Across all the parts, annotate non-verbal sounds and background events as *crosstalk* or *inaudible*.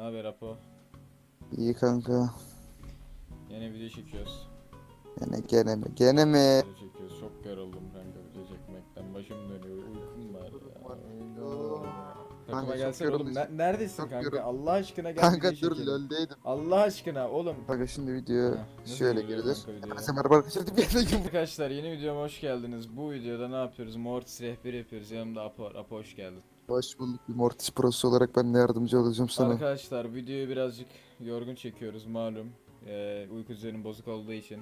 Ne haber Apo? İyi kanka. Yine video çekiyoruz. Gene gene mi? Gene mi? Video çekiyoruz. Çok yoruldum kanka video çekmekten. Başım dönüyor. Uykum var ya. Takıma gelsene oğlum. Ne- neredesin Çok kanka? yoruldum. Allah aşkına gel Kanka video dur çekelim. LoL'deydim. Allah aşkına oğlum. Kanka şimdi video Heh, nasıl şöyle giriyor girilir. kanka videoya? Arkadaşlar. Bir yere gün Arkadaşlar yeni videoma hoş geldiniz. Bu videoda ne yapıyoruz? Mortis rehberi yapıyoruz. Yanımda Apo var. Apo hoş geldin. Hoş bulduk. Bir Mortis Pro'su olarak ben de yardımcı olacağım sana. Arkadaşlar videoyu birazcık yorgun çekiyoruz malum. Ee, uyku düzenim bozuk olduğu için.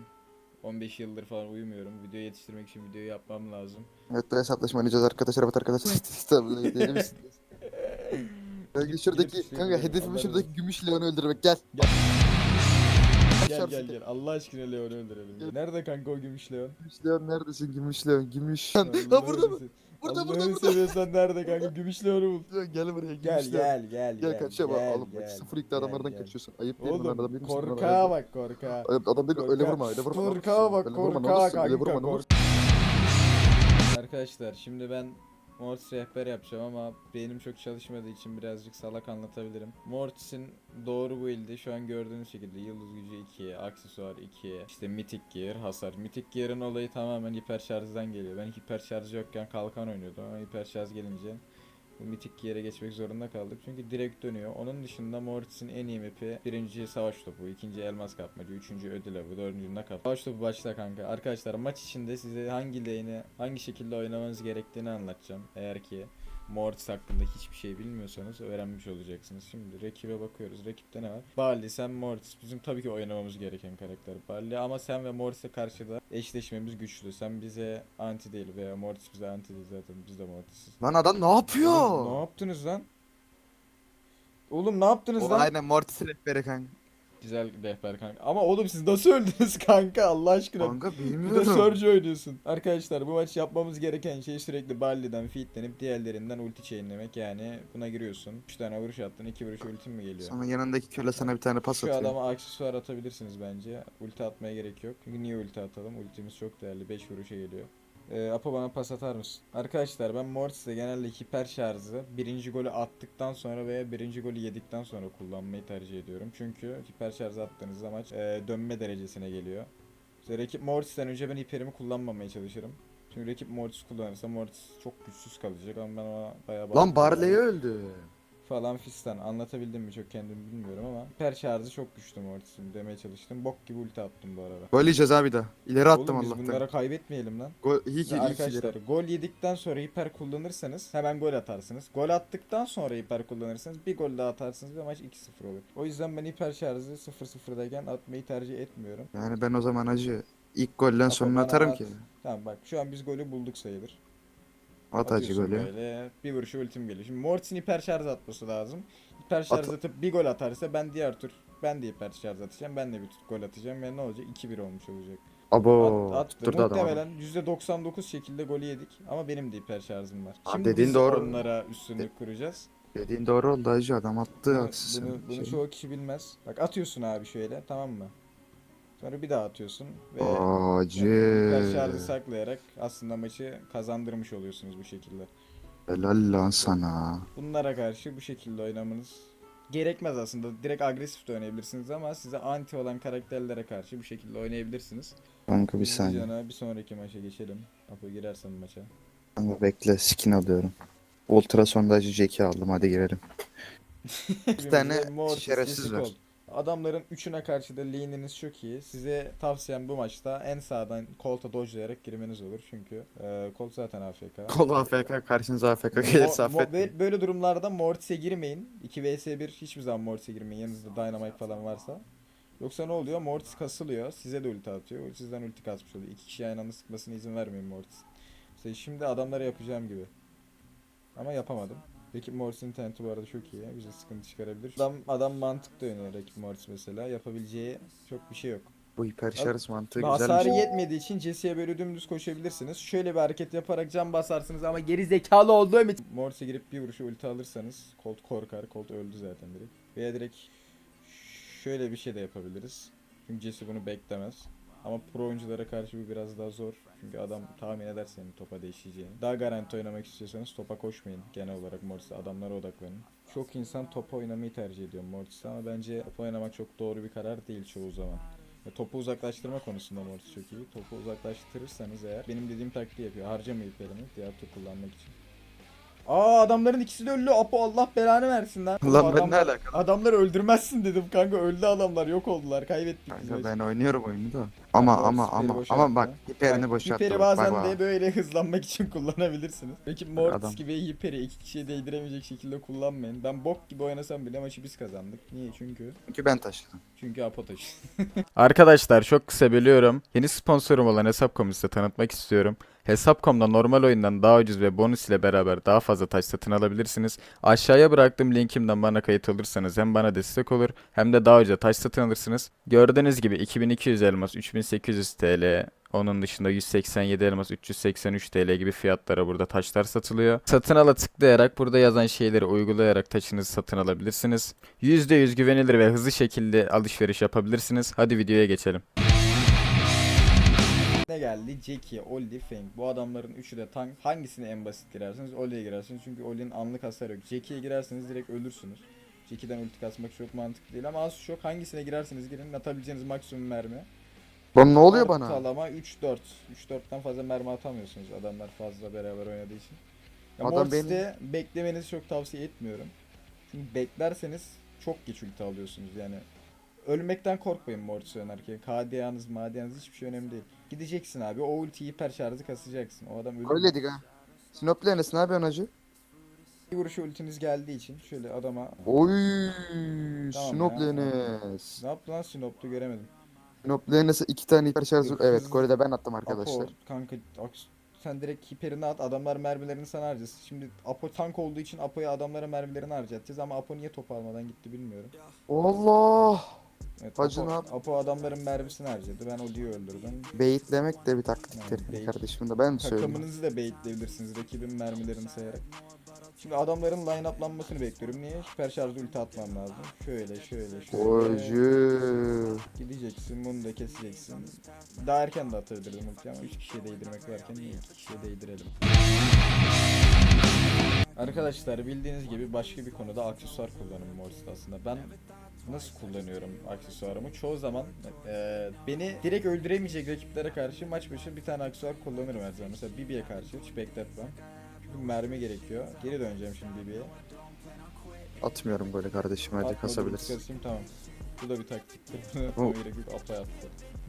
15 yıldır falan uyumuyorum. Video yetiştirmek için videoyu yapmam lazım. Evet hesaplaşma oynayacağız arkadaşlar. Evet arkadaşlar. Estağfurullah. Deli misin? Kanka şuradaki kanka hedefim şuradaki gümüş leonu öldürmek. Gel. Gel gel tek- gel. Allah aşkına Leon'u öldürelim. Nerede kanka o gümüş Leon? Gümüş leon neredesin? Gümüş leon. Gümüş. *laughs* Ha burada mı? Burada burada Allah'ını burada. seviyorsan nerede kanka? Gümüş Leon'u bul. Gel, gel buraya. Gel leon. gel gel Gel kaçıyor bak gel, oğlum bak gel, sıfır ilk gel, adamlardan gel. kaçıyorsun. Ayıp değil mi lan adam Oğlum lan? korkağa bak korkağa. Adam dedi öyle vurma öyle vurma. Korkağa bak Öyle vurma, ne korkağa olursun, öyle kanka vurma, ne kork- olursun. Arkadaşlar şimdi ben Mortis rehber yapacağım ama beynim çok çalışmadığı için birazcık salak anlatabilirim. Mortis'in doğru build'i şu an gördüğünüz şekilde yıldız gücü 2, aksesuar 2, işte mythic gear, hasar. Mythic gear'ın olayı tamamen hiper şarjdan geliyor. Ben hiper şarj yokken kalkan oynuyordum ama hiper şarj gelince bu mitik yere geçmek zorunda kaldık. Çünkü direkt dönüyor. Onun dışında Mortis'in en iyi map'i birinci savaş topu, ikinci elmas kapmacı, üçüncü ödül avı, dördüncü nakap. Savaş topu başla kanka. Arkadaşlar maç içinde size hangi lane'i hangi şekilde oynamanız gerektiğini anlatacağım. Eğer ki Mortis hakkında hiçbir şey bilmiyorsanız öğrenmiş olacaksınız. Şimdi rakibe bakıyoruz. Rakipte ne var? Barley, sen Mortis. Bizim tabii ki oynamamız gereken karakter Barley ama sen ve Mortis'e karşı da eşleşmemiz güçlü. Sen bize anti değil veya Mortis bize anti değil zaten. Biz de Mortis'iz. Lan adam ne Oğlum, yapıyor? ne yaptınız lan? Oğlum ne yaptınız O lan? aynen Mortis rehberi kanka. Güzel rehber kanka. Ama oğlum siz nasıl öldünüz *laughs* kanka Allah aşkına? Kanka Bir de bilmiyorum. Surge oynuyorsun. Arkadaşlar bu maç yapmamız gereken şey sürekli Barley'den feedlenip diğerlerinden ulti chainlemek. Yani buna giriyorsun. 3 tane vuruş attın 2 vuruş ultin mi geliyor? Sonra yanındaki köle sana bir tane pas Şu atıyor. adama aksesuar atabilirsiniz bence. Ulti atmaya gerek yok. Çünkü niye ulti atalım? Ultimiz çok değerli. 5 vuruşa geliyor. Ee, Apo bana pas atar mısın? Arkadaşlar ben Mortis'te genelde hiper şarjı birinci golü attıktan sonra veya birinci golü yedikten sonra kullanmayı tercih ediyorum. Çünkü hiper şarj attığınızda maç e, dönme derecesine geliyor. İşte rakip Mortis'ten önce ben hiperimi kullanmamaya çalışırım. Çünkü rakip Mortis kullanırsa Mortis çok güçsüz kalacak ama ben ona bayağı Lan Barley öldü. Falan fistan anlatabildim mi çok kendim bilmiyorum ama hiper şarjı çok güçlü Mortis'in demeye çalıştım. Bok gibi ulti attım bu arada. Gol yiyeceğiz abi daha. İleri attım Oğlum biz Allah'tan. bunlara kaybetmeyelim lan. Gol iyi ki iyi ki arkadaşlar gol yedikten sonra hiper kullanırsanız hemen gol atarsınız. Gol attıktan sonra hiper kullanırsanız bir gol daha atarsınız ve maç 2-0 olur. O yüzden ben hiper şarjı 0-0'dayken atmayı tercih etmiyorum. Yani ben o zaman acı ilk golden Apo sonra bana atarım at. ki. Tamam bak şu an biz golü bulduk sayılır. At acı Atıyorsun golü. Böyle bir vuruşu ultim geliyor. Şimdi Mortis'in hiper şarj atması lazım. Hiper şarj At- atıp bir gol atarsa ben diğer tur ben de hiper şarj atacağım. Ben de bir gol atacağım ve ne olacak? 2-1 olmuş olacak. Abo. At, attı. Durdu adam. Muhtemelen %99 şekilde golü yedik ama benim de hiper şarjım var. Abi Şimdi dediğin biz doğru. onlara üstünlük kuracağız. Dediğin doğru oldu acı adam attı Bunu, haksız. bunu, bunu Şey. çoğu kişi bilmez. Bak atıyorsun abi şöyle tamam mı? Sonra bir daha atıyorsun ve Acı. hiper şarjı saklayarak aslında maçı kazandırmış oluyorsunuz bu şekilde. Helal lan sana. Bunlara karşı bu şekilde oynamanız gerekmez aslında. Direkt agresif de oynayabilirsiniz ama size anti olan karakterlere karşı bu şekilde oynayabilirsiniz. Kanka bir saniye. Hızlıcana bir sonraki maça geçelim. Apo girersen maça. Kanka bekle skin alıyorum. Ultrasondacı Jack'i aldım hadi girelim. *laughs* Bir tane Mortis, şerefsiz var. oldu. Adamların üçüne karşı da lane'iniz çok iyi. Size tavsiyem bu maçta en sağdan Colt'a dodge'layarak girmeniz olur. Çünkü e, Colt zaten AFK. Kol AFK karşınıza AFK Mo- gelirse mo- affet. bö- böyle durumlarda Mortis'e girmeyin. 2 vs 1 hiçbir zaman Mortis'e girmeyin. Yanınızda Dynamite falan varsa. Yoksa ne oluyor? Mortis kasılıyor. Size de ulti atıyor. Sizden ulti kasmış oluyor. İki kişi aynı anda sıkmasına izin vermeyin Mortis. İşte şimdi adamlara yapacağım gibi. Ama yapamadım. Rakip Mortis'in interneti bu arada çok iyi. Bize sıkıntı çıkarabilir. Adam, adam mantıklı oynuyor rakip Mortis mesela. Yapabileceği çok bir şey yok. Bu hiper şarj mantığı Hasarı güzelmiş. yetmediği için Jesse'ye böyle dümdüz koşabilirsiniz. Şöyle bir hareket yaparak can basarsınız ama geri zekalı olduğum için Mortis'e girip bir vuruşu ulti alırsanız Colt korkar. Colt öldü zaten direkt. Veya direkt şöyle bir şey de yapabiliriz. Çünkü Jesse bunu beklemez. Ama pro oyunculara karşı bu biraz daha zor. Çünkü adam tahmin eder senin topa değişeceğini. Daha garanti oynamak istiyorsanız topa koşmayın. Genel olarak Mortis'e adamlara odaklanın. Çok insan topa oynamayı tercih ediyor Mortis'e ama bence topa oynamak çok doğru bir karar değil çoğu zaman. Ya topu uzaklaştırma konusunda Mortis çok iyi. Topu uzaklaştırırsanız eğer benim dediğim taktiği yapıyor. Harcamayıp elini diğer top kullanmak için. Aa adamların ikisi de öldü. Apo Allah belanı versin lan. Lan ben Adamlar- ne alakalı? Adamları öldürmezsin dedim kanka. Öldü adamlar yok oldular. Kaybettik biz Kanka maçı. ben oynuyorum oyunu da. Ama Kanka, ama ama boşaltma. ama bak hiperini Bak, boşalttı. Hiperi bak, bazen bak, de bak. böyle hızlanmak için *laughs* kullanabilirsiniz. Peki Mortis Adam- gibi hiperi iki kişiye değdiremeyecek şekilde kullanmayın. Ben bok gibi oynasam bile maçı biz kazandık. Niye? Çünkü Çünkü ben taşıdım. çünkü Apo taşı. *laughs* Arkadaşlar çok kısa bölüyorum. Yeni sponsorum olan Hesap.com'u size tanıtmak istiyorum. Hesap.com'da normal oyundan daha ucuz ve bonus ile beraber daha fazla taş satın alabilirsiniz. Aşağıya bıraktığım linkimden bana kayıt olursanız hem bana destek olur hem de daha ucuza taş satın alırsınız. Gördüğünüz gibi 2200 elmas, 3800 TL, onun dışında 187 elmas, 383 TL gibi fiyatlara burada taşlar satılıyor. Satın ala tıklayarak burada yazan şeyleri uygulayarak taşınızı satın alabilirsiniz. %100 güvenilir ve hızlı şekilde alışveriş yapabilirsiniz. Hadi videoya geçelim. Ne geldi? Jackie, Oli, Feng. Bu adamların üçü de tank. Hangisine en basit girersiniz? Oli'ye girersiniz. Çünkü Oli'nin anlık hasarı yok. Jackie'ye girerseniz direkt ölürsünüz. Jackie'den ulti kasmak çok mantıklı değil ama az çok hangisine girerseniz girin atabileceğiniz maksimum mermi. Lan ne oluyor bana? Ortalama 3-4. 3-4'ten fazla mermi atamıyorsunuz adamlar fazla beraber oynadığı için. Ya Adam Mortis'te beklemenizi çok tavsiye etmiyorum. Çünkü beklerseniz çok geç ulti alıyorsunuz yani. Ölmekten korkmayın Mortis oynarken. KDA'nız, MADA'nız hiçbir şey önemli değil. Gideceksin abi o ultiyi hiper şarjı kasacaksın. O adam ölür. Öyle dedik ha. Sinoplu Enes ne yapıyorsun hacı? Bir vuruşu ultiniz geldiği için şöyle adama... Oy, Tamam ya. Enes. Ne yaptı lan Sinop'tu göremedim. Sinoplu Enes'e iki tane hiper şarj Yok, Evet hızlı- golü de ben attım arkadaşlar. Apo kanka sen direkt hiperini at adamlar mermilerini sana harcasın. Şimdi Apo tank olduğu için Apo'ya adamlara mermilerini harcatacağız ama Apo niye top almadan gitti bilmiyorum. Allah! Evet, Hacı Apo, Apo adamların mermisini harcadı. Ben Oli'yi öldürdüm. Beyitlemek de bir taktiktir Yani bait- kardeşim de ben mi söyleyeyim? Takımınızı da baitleyebilirsiniz rakibin mermilerini sayarak. Şimdi adamların line-up'lanmasını bekliyorum. Niye? Hiper şarjı ulti atmam lazım. Şöyle şöyle şöyle. Oycu. Gideceksin bunu da keseceksin. Daha erken de atabilirdim ulti ama 3 kişiye değdirmek varken niye 2 kişiye değdirelim. Arkadaşlar bildiğiniz gibi başka bir konuda aksesuar kullanımı Morris'te aslında. Ben nasıl kullanıyorum aksesuarımı? Çoğu zaman eee, beni direkt öldüremeyecek rakiplere karşı maç başı bir tane aksesuar kullanırım her zaman. Mesela Bibi'ye karşı hiç bekletmem. Mermi gerekiyor. Geri döneceğim şimdi Bibi'ye. Atmıyorum böyle kardeşim hadi Atmadım, kasabilirsin. kasayım, tamam. Bu da bir taktiktir. *laughs* Bunu Oh. gerek yok. Apo'ya attı.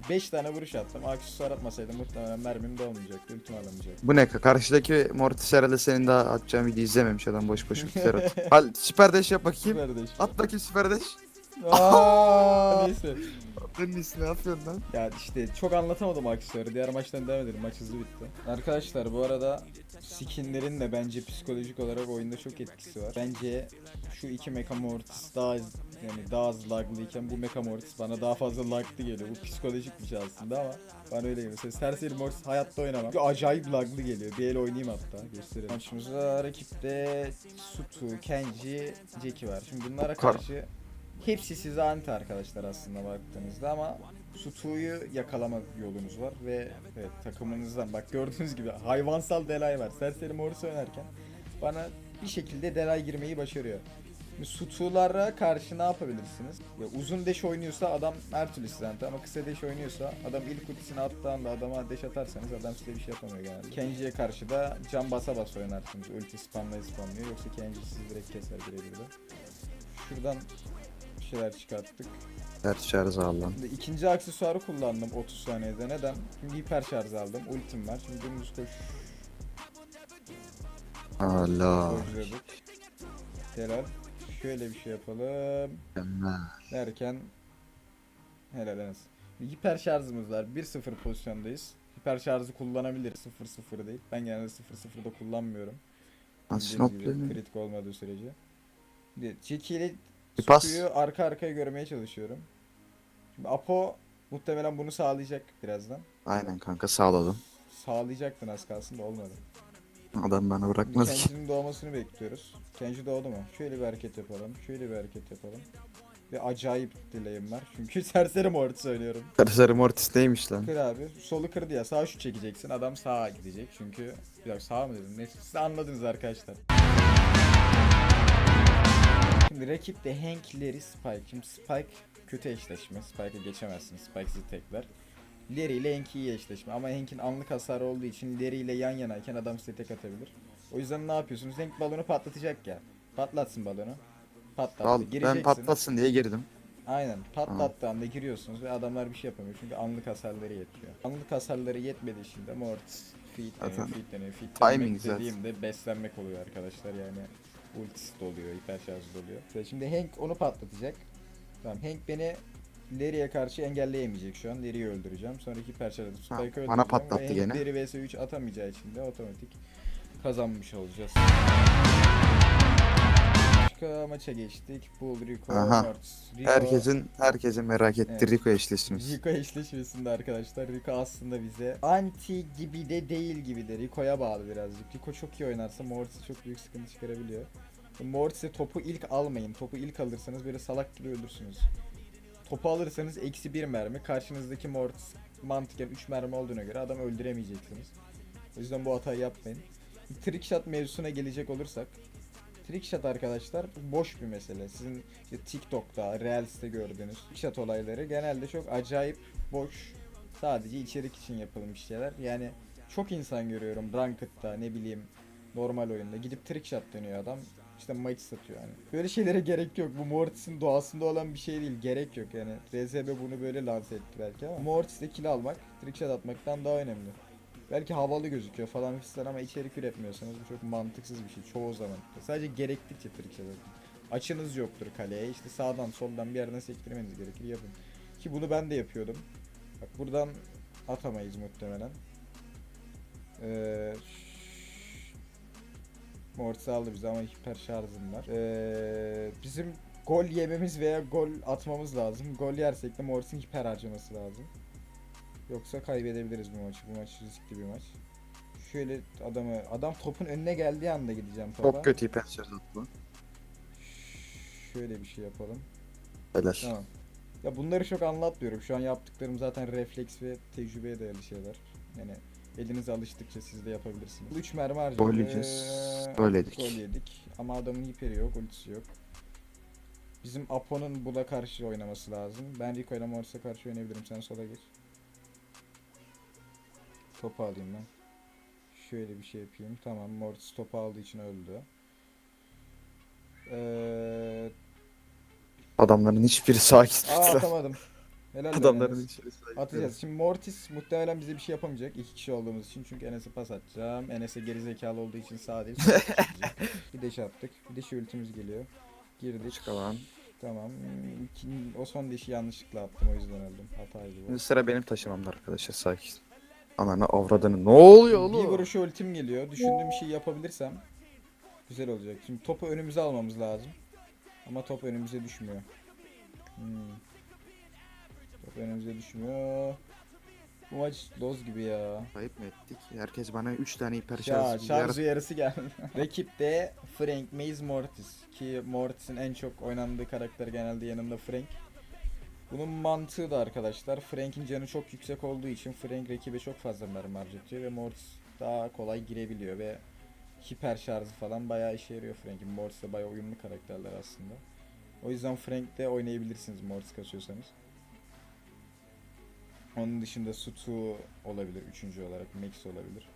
5 tane vuruş attım. Aksesuar atmasaydım muhtemelen mermim de olmayacaktı. Ultim alamayacaktı. Bu ne? Karşıdaki Mortis herhalde senin daha atacağın video izlememiş adam boş boş ultiler at. *laughs* Hal süper dash yap bakayım. Kardeş. At bakayım süper dash. Aa, neyse. Senin iyisi ne yapıyorsun lan? Ya işte çok anlatamadım aksesuarı. Diğer maçtan devam edelim. Maç hızlı bitti. Arkadaşlar bu arada skinlerin de bence psikolojik olarak oyunda çok etkisi var. Bence şu iki Mecha Mortis daha yani daha az laglıyken bu Mecha Mortis bana daha fazla laglı geliyor. Bu psikolojik bir şey aslında ama bana öyle geliyor. Mesela Serseri Mortis hayatta oynamam. Çünkü acayip laglı geliyor. Bir el oynayayım hatta. Göstereyim. Maçımızda rakipte Sutu, Kenji, Jackie var. Şimdi bunlara Kar- karşı hepsi size anti arkadaşlar aslında baktığınızda ama Sutu'yu yakalama yolunuz var ve evet, takımınızdan bak gördüğünüz gibi hayvansal Delay var. Serseri Morris oynarken bana bir şekilde Delay girmeyi başarıyor. Sutu'lara karşı ne yapabilirsiniz? Ya uzun deş oynuyorsa adam her türlü size ama kısa deş oynuyorsa adam ilk ultisini attığı anda adama deş atarsanız adam size bir şey yapamıyor genelde. Kenji'ye karşı da can basa basa oynarsınız. Ulti spamlaya spamlıyor yoksa Kenji sizi direkt keser birebir de. Şuradan şeyler çıkarttık. Ters şarj al lan. Şimdi ikinci aksesuarı kullandım 30 saniyede. Neden? Çünkü hiper şarj aldım. Ultim var. Şimdi dümdüz koş Allah. koşuyorduk. Helal. Şöyle bir şey yapalım. Mükemmel. Derken helal Enes. Hiper şarjımız var. 1-0 pozisyondayız. Hiper şarjı kullanabiliriz. 0-0 değil. Ben genelde 0-0'da kullanmıyorum. Ne? kritik olmadığı sürece. İle Bir pas. Suku'yu arka arkaya görmeye çalışıyorum. Şimdi Apo muhtemelen bunu sağlayacak birazdan. Aynen kanka sağladım. Sağlayacaktın az kalsın da olmadı. Adam bana Şimdi bırakmadı ki. Kenji'nin doğmasını bekliyoruz. Kenji doğdu mu? Şöyle bir hareket yapalım. Şöyle bir hareket yapalım. Ve acayip dileğim var. Çünkü *laughs* serseri Mortis söylüyorum. Sarı Mortis neymiş lan? Kır abi. Solu kırdı ya. Sağ şu çekeceksin. Adam sağa gidecek. Çünkü bir dakika sağa mı dedim? Neyse siz anladınız arkadaşlar. Şimdi rakipte Hank, Larry, Spike. Şimdi Spike kötü eşleşme. Spike'ı geçemezsiniz. Spike sizi tekler. Larry ile Hank iyi eşleşme. Ama Hank'in anlık hasarı olduğu için Larry ile yan yanayken adam size tek atabilir. O yüzden ne yapıyorsunuz? Hank balonu patlatacak ya. Patlatsın balonu. Patlattı. Al ben patlatsın diye girdim. Aynen. Patlattığı anda giriyorsunuz ve adamlar bir şey yapamıyor çünkü anlık hasarları yetmiyor. Anlık hasarları yetmediği için de Mortis feed deniyor, Zaten feed deniyor. Feed timing dediğimde beslenmek oluyor arkadaşlar yani. Ultisi de oluyor, hiper şarjı da oluyor. İşte Şimdi Hank onu patlatacak. Tamam Hank beni Larry'e karşı engelleyemeyecek şu an. Larry'i öldüreceğim. Sonraki hiper şarjı Spike'ı bana öldüreceğim. patlattı ve Hank gene. Larry vs 3 atamayacağı için de otomatik kazanmış olacağız. Başka maça geçtik. Bull, Rico, Aha. Mortis. Rico- Herkesin herkesin merak ettiği Evet. Rico eşleşmesi. Rico eşleşmesinde arkadaşlar. Rico aslında bize anti gibi de değil gibi de. Rico'ya bağlı birazcık. Rico çok iyi oynarsa Mortis'e çok büyük sıkıntı çıkarabiliyor. Mortis'e topu ilk almayın. Topu ilk alırsanız böyle salak gibi ölürsünüz. Topu alırsanız eksi bir mermi. Karşınızdaki Mortis mantıken 3 mermi olduğuna göre adam öldüremeyeceksiniz. O yüzden bu hatayı yapmayın. Trick shot mevzusuna gelecek olursak. Trick shot arkadaşlar boş bir mesele. Sizin işte TikTok'ta, Reels'te gördüğünüz trick shot olayları genelde çok acayip boş. Sadece içerik için yapılmış şeyler. Yani çok insan görüyorum Ranked'da ne bileyim normal oyunda gidip trick shot dönüyor adam. İşte maç satıyor yani. Böyle şeylere gerek yok. Bu Mortis'in doğasında olan bir şey değil. Gerek yok yani. RZB bunu böyle lanse etti belki ama Mortis'te kill almak, trick shot atmaktan daha önemli. Belki havalı gözüküyor falan fistan ama içerik üretmiyorsanız bu çok mantıksız bir şey çoğu zaman. Sadece gerektikçe atın. Açınız yoktur kaleye. İşte sağdan soldan bir yerden sektirmeniz gerekir yapın. Ki bunu ben de yapıyordum. Bak buradan atamayız muhtemelen. Ee, Mortis aldı bize ama hiper şarjım var. Ee, bizim gol yememiz veya gol atmamız lazım. Gol yersek de Mortis'in hiper harcaması lazım. Yoksa kaybedebiliriz bu maçı. Bu maç riskli bir maç. Şöyle adamı adam topun önüne geldiği anda gideceğim topa. Çok kötü şarj attı. Şöyle bir şey yapalım. Helal. Tamam. Ya bunları çok anlatmıyorum. Şu an yaptıklarım zaten refleks ve tecrübeye dayalı şeyler. Yani elinize alıştıkça siz de yapabilirsiniz. 3 mermi harcadık. Gol yiyeceğiz. Ee, Gol yedik. Gol yedik. Ama adamın hiperi yok, ultisi yok. Bizim Apo'nun buna karşı oynaması lazım. Ben Rico ile Morris'e karşı oynayabilirim. Sen sola geç. Topu alayım ben. Şöyle bir şey yapayım. Tamam Mortis topu aldığı için öldü. Ee, Adamların hiçbiri sakin aa atamadım. Helal be Adamların Enes. hiçbiri sakin Atacağız. Şimdi Mortis muhtemelen bize bir şey yapamayacak. iki kişi olduğumuz için. Çünkü Enes'e pas atacağım. Enes'e geri zekalı olduğu için sağ değil. sol çekecek. *laughs* bir deş attık. Bir de şu ultimiz geliyor. Girdik. Çıkalan. Tamam. Hmm, iki- o son deşi yanlışlıkla attım. O yüzden öldüm. Hataydı bu. Şimdi sıra benim taşımamda arkadaşlar sakin. Ananı avradını ne oluyor Bir oğlum? vuruşu ultim geliyor. Düşündüğüm bir şey yapabilirsem güzel olacak. Şimdi topu önümüze almamız lazım. Ama top önümüze düşmüyor. Hmm. Top önümüze düşmüyor. Bu maç loz gibi ya. Ayıp mı ettik? Herkes bana 3 tane hiper Ya şarj şarjı yarısı geldi. *laughs* Rakipte Frank, Maze, Mortis. Ki Mortis'in en çok oynandığı karakter genelde yanında Frank. Bunun mantığı da arkadaşlar Frank'in canı çok yüksek olduğu için Frank rakibe çok fazla mermi harcatıyor ve Mortis daha kolay girebiliyor ve hiper şarjı falan bayağı işe yarıyor Frank'in. Mortis'le bayağı uyumlu karakterler aslında. O yüzden Frank'te oynayabilirsiniz Mortis kasıyorsanız. Onun dışında Sutu olabilir üçüncü olarak, Max olabilir.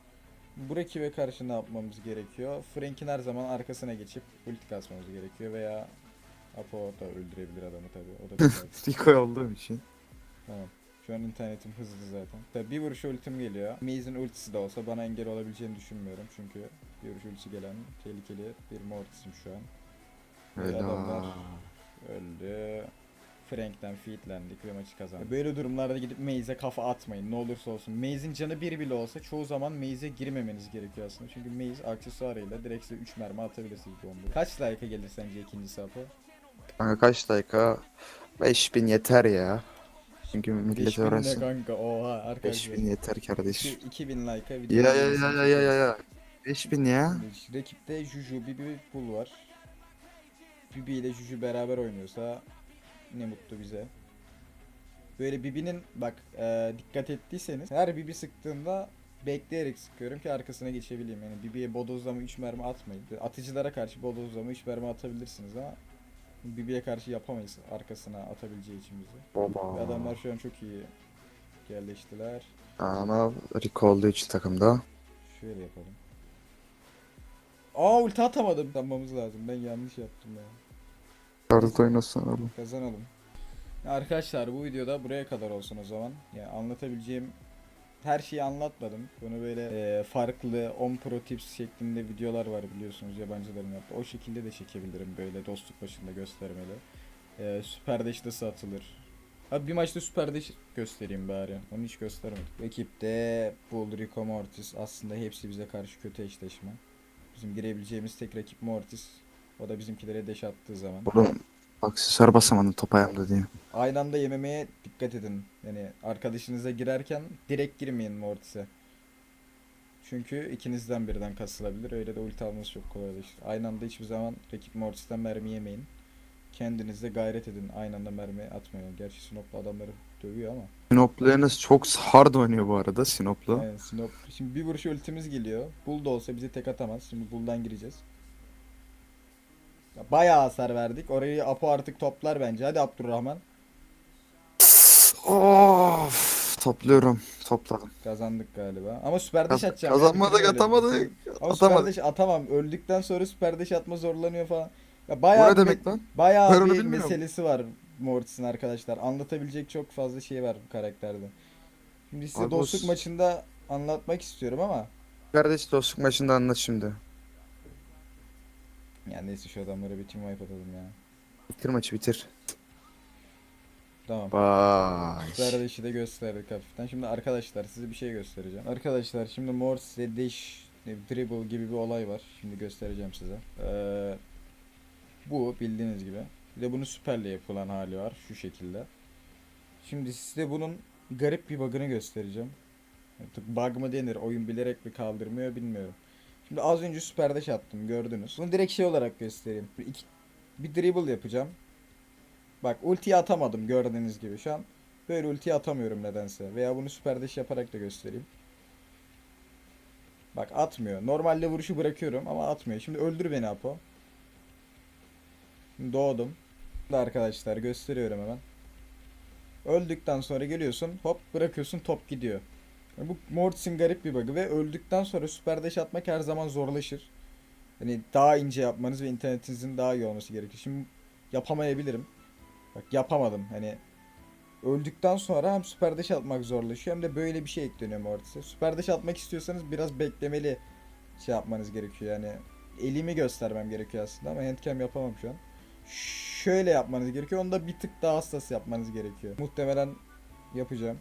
Bu rakibe karşı ne yapmamız gerekiyor? Frank'in her zaman arkasına geçip ulti kasmamız gerekiyor veya Apo da öldürebilir adamı tabi. O da *laughs* güzel. Rico olduğum için. tamam. Şu an internetim hızlı zaten. Tabi bir vuruş ultim geliyor. Maze'in ultisi de olsa bana engel olabileceğini düşünmüyorum. Çünkü bir vuruş ultisi gelen tehlikeli bir Mortis'im şu an. Böyle adamlar öldü. Frank'ten feedlendik ve maçı kazandık. Böyle durumlarda gidip Maze'e kafa atmayın ne olursa olsun. Maze'in canı bir bile olsa çoğu zaman Maze'e girmemeniz gerekiyor aslında. Çünkü Maze aksesuarıyla direkt size 3 mermi atabilirsiniz bomba. Kaç like'a gelir sence ikincisi Apo? Kanka kaç dakika? 5000 yeter ya. Çünkü millet 5000 ne öğrensin. kanka oha arkadaşlar. 5000 yeter kardeş. İki- 2000 like'a Ya video ya ya gelirsiniz. ya ya ya ya. 5000 ya. Rakipte Juju, Bibi, Bull var. Bibi ile Juju beraber oynuyorsa ne mutlu bize. Böyle Bibi'nin bak e, dikkat ettiyseniz her Bibi sıktığında bekleyerek sıkıyorum ki arkasına geçebileyim. Yani Bibi'ye bodozlama 3 mermi atmayın. Atıcılara karşı bodozlama 3 mermi atabilirsiniz ama Bibi'ye karşı yapamayız arkasına atabileceği için bizi. Ve Baba. adamlar şu an çok iyi yerleştiler. Ama Rico olduğu için takımda. Şöyle yapalım. Aa ulti atamadım. Tamamız lazım. Ben yanlış yaptım ya. Tarzda oynasana oğlum. Kazanalım. Arkadaşlar bu videoda buraya kadar olsun o zaman. Yani anlatabileceğim her şeyi anlatmadım. Bunu böyle e, farklı 10 pro tips şeklinde videolar var biliyorsunuz yabancıların yaptığı. O şekilde de çekebilirim böyle dostluk başında göstermeli. E, süper Dash nasıl atılır? Abi bir maçta Süper Dash göstereyim bari. Onu hiç göstermedik. Ekipte Bull, Rico, Mortis aslında hepsi bize karşı kötü eşleşme. Bizim girebileceğimiz tek rakip Mortis. O da bizimkilere deş attığı zaman. Oğlum aksesuar basamadım top ayağımda diyeyim. Aynı anda yememeye dikkat edin. Yani arkadaşınıza girerken direkt girmeyin Mortis'e. Çünkü ikinizden birden kasılabilir. Öyle de ulti alması çok kolaylaşır. Aynı anda hiçbir zaman rakip Mortis'ten mermi yemeyin. Kendinize gayret edin. Aynı anda mermi atmayın. Gerçi Sinop'lu adamları dövüyor ama. Sinoplularınız çok hard oynuyor bu arada Sinoplu. Yani Sinop. Şimdi bir vuruş ultimiz geliyor. Bull da olsa bize tek atamaz. Şimdi Bull'dan gireceğiz. Ya Bayağı hasar verdik. Orayı Apo artık toplar bence. Hadi Abdurrahman. Of, topluyorum. Topladım. Kazandık galiba. Ama süper deş Kaz- atacağım. kazanmadık, atamadık. Ama süper Atamadık. deş atamam. Öldükten sonra süper deş atma zorlanıyor falan. Ya bayağı ne bir, demek lan? bayağı Ben onu bir bilmiyorum. meselesi var Mortis'in arkadaşlar. Anlatabilecek çok fazla şey var bu karakterde. Şimdi size Abi o dostluk s- maçında anlatmak istiyorum ama Kardeş dostluk maçında anlat şimdi. Ya neyse şu adamlara bir team wipe atalım ya. Bitir maçı bitir. Tamam. Vay. Dash'i de gösterdik hafiften. Şimdi arkadaşlar size bir şey göstereceğim. Arkadaşlar şimdi Mortis'e Dash, e, Dribble gibi bir olay var. Şimdi göstereceğim size. Ee, bu bildiğiniz gibi. Bir de bunun süperle yapılan hali var. Şu şekilde. Şimdi size bunun garip bir bug'ını göstereceğim. Artık bug mı denir? Oyun bilerek mi kaldırmıyor bilmiyorum. Şimdi az önce süper dash attım gördünüz. Bunu direkt şey olarak göstereyim. Bir, iki, bir dribble yapacağım. Bak ultiyi atamadım gördüğünüz gibi şu an. Böyle ultiyi atamıyorum nedense. Veya bunu süper dash yaparak da göstereyim. Bak atmıyor. Normalde vuruşu bırakıyorum ama atmıyor. Şimdi öldür beni Apo. Şimdi doğdum. Arkadaşlar gösteriyorum hemen. Öldükten sonra geliyorsun hop bırakıyorsun top gidiyor. Bu Mortis'in garip bir bug'ı ve öldükten sonra süper dash atmak her zaman zorlaşır. Hani daha ince yapmanız ve internetinizin daha iyi olması gerekir. Şimdi yapamayabilirim. Bak yapamadım. Hani öldükten sonra hem süper dash atmak zorlaşıyor hem de böyle bir şey ekleniyor Mortis'e. Süper dash atmak istiyorsanız biraz beklemeli şey yapmanız gerekiyor. Yani elimi göstermem gerekiyor aslında ama handcam yapamam şu an. Şöyle yapmanız gerekiyor. Onu da bir tık daha hassas yapmanız gerekiyor. Muhtemelen yapacağım.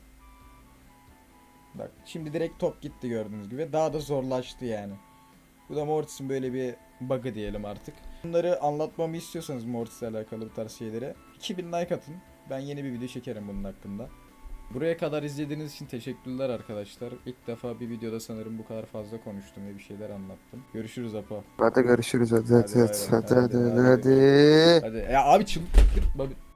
Bak şimdi direkt top gitti gördüğünüz gibi. Daha da zorlaştı yani. Bu da Mortis'in böyle bir bug'ı diyelim artık. Bunları anlatmamı istiyorsanız Mortis'le alakalı bu tarz şeyleri 2000 like atın. Ben yeni bir video çekerim bunun hakkında. Buraya kadar izlediğiniz için teşekkürler arkadaşlar. İlk defa bir videoda sanırım bu kadar fazla konuştum ve bir şeyler anlattım. Görüşürüz Apo. Hadi görüşürüz hadi Hadi hadi hadi hadi hadi, hadi hadi. ya abi çıldır.